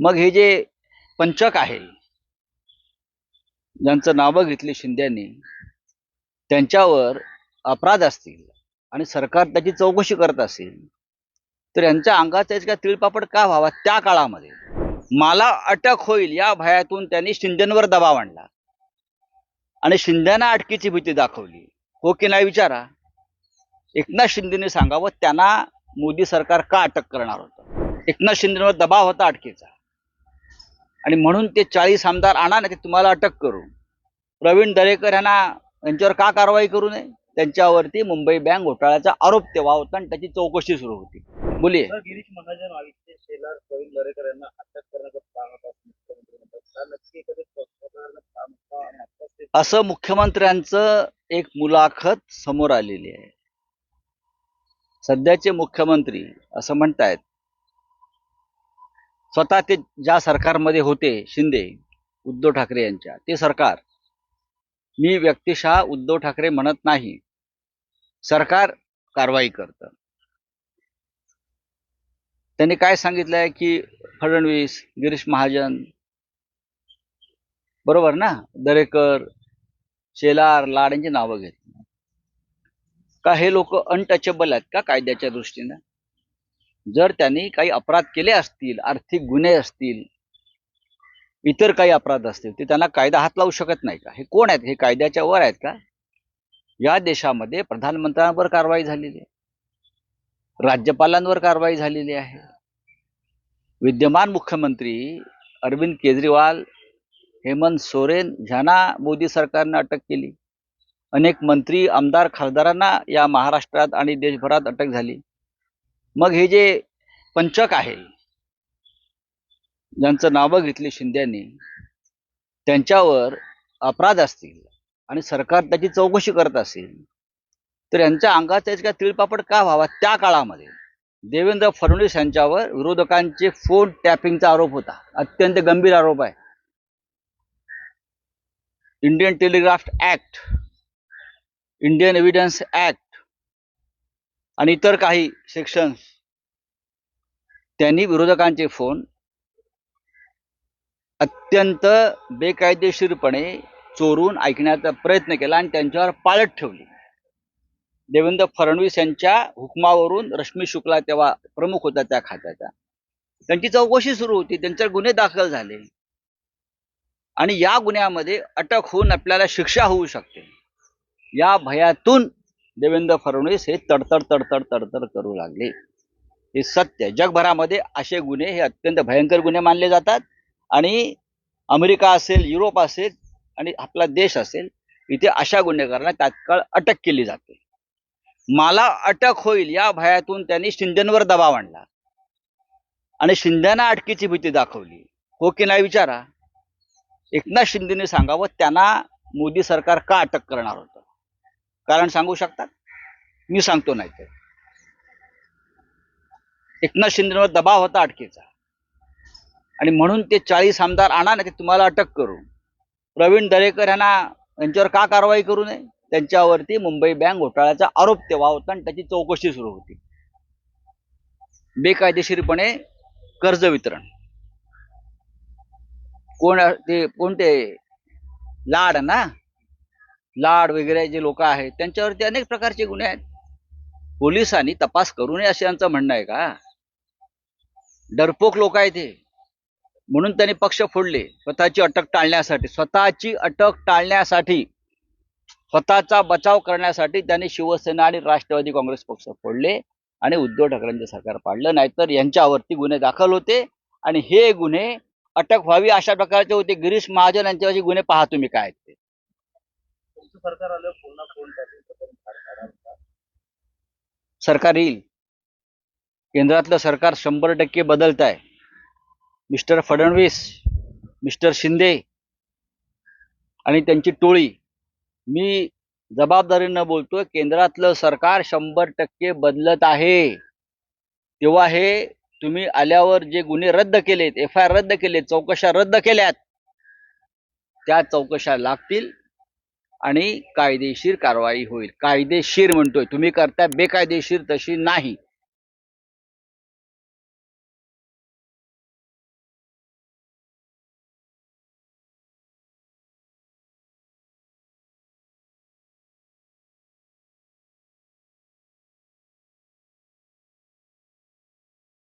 मग हे जे पंचक आहे ज्यांचं नावं घेतली शिंद्यांनी त्यांच्यावर अपराध असतील आणि सरकार त्याची चौकशी करत असेल तर यांच्या अंगाचा इतका तिळपापड का व्हावा त्या काळामध्ये? मला अटक होईल या भयातून त्यांनी शिंदेवर दबाव आणला. आणि शिंद्यांना अटकीची भीती दाखवली. हो की नाही विचारा? एकनाथ शिंदेने सांगावं त्यांना मोदी सरकार का अटक करणार होतं? एकनाथ शिंदेवर दबाव होता अटकेचा. आणि म्हणून ते चाळीस आमदार आणा ना ते तुम्हाला अटक करू. प्रवीण दरेकर यांना यांच्यावर का कारवाई करू नये? त्यांच्यावरती मुंबई बँक घोटाळ्याचा आरोप तेव्हा होता आणि त्याची चौकशी सुरू होती. बोलिये. गिरीश महाजन आदित्य शेलार प्रवीण दरेकर यांना अटक करण्याचं असं मुख्यमंत्र्यांचं एक मुलाखत समोर आलेली आहे. सध्याचे मुख्यमंत्री असं म्हणतायत स्वतः ते ज्या सरकारमध्ये होते शिंदे उद्धव ठाकरे यांच्या ते सरकार मी व्यक्तिशः उद्धव ठाकरे म्हणत नाही. सरकार कारवाई करतं. त्यांनी काय सांगितलंय की फडणवीस गिरीश महाजन बरोबर ना? दरेकर शेलार लाड यांची नावं घेतली. का हे लोक अनटचेबल आहेत का कायद्याच्या दृष्टीनं? जर त्यांनी काही अपराध केले असतील आर्थिक गुन्हे असतील इतर काही अपराध असतील ते त्यांना कायदा हात लावू शकत नाही का? हे कोण आहेत? हे कायद्याच्या वर आहेत का? या देशामध्ये प्रधानमंत्र्यांवर कारवाई झालेली आहे. राज्यपालांवर कारवाई झालेली आहे. विद्यमान मुख्यमंत्री अरविंद केजरीवाल हेमंत सोरेन ह्यांना मोदी सरकारनं अटक केली. अनेक मंत्री आमदार खासदारांना या महाराष्ट्रात आणि देशभरात अटक झाली. मग हे जे पंचक आहे ज्यांचं नावं घेतली शिंद्यांनी त्यांच्यावर अपराध असतील आणि सरकार त्याची चौकशी करत असेल तर यांच्या अंगाचा इतका तिळपापड का व्हावा त्या काळामध्ये? देवेंद्र फडणवीस यांच्यावर विरोधकांचे फोन टॅपिंगचा आरोप होता. अत्यंत गंभीर आरोप आहे. Indian telegraph act Indian evidence act आणि इतर काही सेक्शन्स त्यांनी विरोधकांचे फोन अत्यंत बेकायदेशीरपणे चोरून ऐकण्याचा प्रयत्न केला आणि त्यांच्यावर पाळत ठेवली. देवेंद्र फडणवीस यांच्या हुकमावरून रश्मी शुक्ला तेव्हा प्रमुख होता त्या खात्याचा त्यांची चौकशी सुरू होती त्यांच्यावर गुन्हे दाखल झाले. आणि या गुन्ह्यामध्ये अटक होऊन आपल्याला शिक्षा होऊ शकते. या भयातून देवेंद्र फडणवीस हे तडतड तडतड तडतड करू लागले. हे सत्य. जगभरामध्ये असे गुन्हे हे अत्यंत भयंकर गुन्हे मानले जातात. आणि अमेरिका असेल युरोप असेल आणि आपला देश असेल इथे अशा गुन्हेगारांना तात्काळ अटक केली जाते. मला अटक होईल या भयातून त्यांनी शिंदेवर दबाव आणला. आणि शिंद्यांना अटकेची भीती दाखवली. हो की नाही विचारा? एकनाथ शिंदेने सांगावं त्यांना मोदी सरकार का अटक करणार होतं? कारण सांगू शकतात? मी सांगतो नाही ते एकनाथ शिंदेवर दबाव होता अटकेचा आणि म्हणून ते चाळीस आमदार आणा ना ते तुम्हाला अटक करू. प्रवीण दरेकर यांना यांच्यावर का कारवाई करू नये? त्यांच्यावरती मुंबई बँक घोटाळ्याचा आरोप तेव्हा होता आणि त्याची चौकशी सुरू होती. बेकायदेशीरपणे कर्ज वितरण. कोण ते कोणते? लाड ना? लाड वगैरे जे लोक आहेत त्यांच्यावरती अनेक प्रकारचे गुन्हे आहेत. पोलिसांनी तपास करू नये असं यांचं म्हणणं आहे का? डरपोक लोक आहेत हे. म्हणून त्यांनी पक्ष फोडले. स्वतःची अटक टाळण्यासाठी स्वतःची अटक टाळण्यासाठी स्वतःचा बचाव करण्यासाठी त्यांनी शिवसेना आणि राष्ट्रवादी काँग्रेस पक्ष फोडले आणि उद्धव ठाकरेंचं सरकार पाडलं. नाहीतर यांच्यावरती गुन्हे दाखल होते आणि हे गुन्हे अटक व्हावी अशा प्रकारचे होते. गिरीश महाजन यांच्यावरचे गुन्हे पाहा तुम्ही काय आहेत ते. सरकार आलं पुन्हा फोन सरकार येईल. केंद्रातलं सरकार शंभर टक्के बदलत आहे मिस्टर फडणवीस मिस्टर शिंदे आणि त्यांची टोळी. मी जबाबदारीनं बोलतोय केंद्रातलं सरकार शंभर टक्के बदलत आहे. तेव्हा हे तुम्ही आल्यावर जे गुन्हे रद्द केलेत एफ आय आर रद्द केलेत चौकशा रद्द केल्यात त्या चौकशा लागतील. आणि कायदेशीर कारवाई होईल. कायदेशीर म्हणतोय. तुम्ही करता बेकायदेशीर तशी नाही.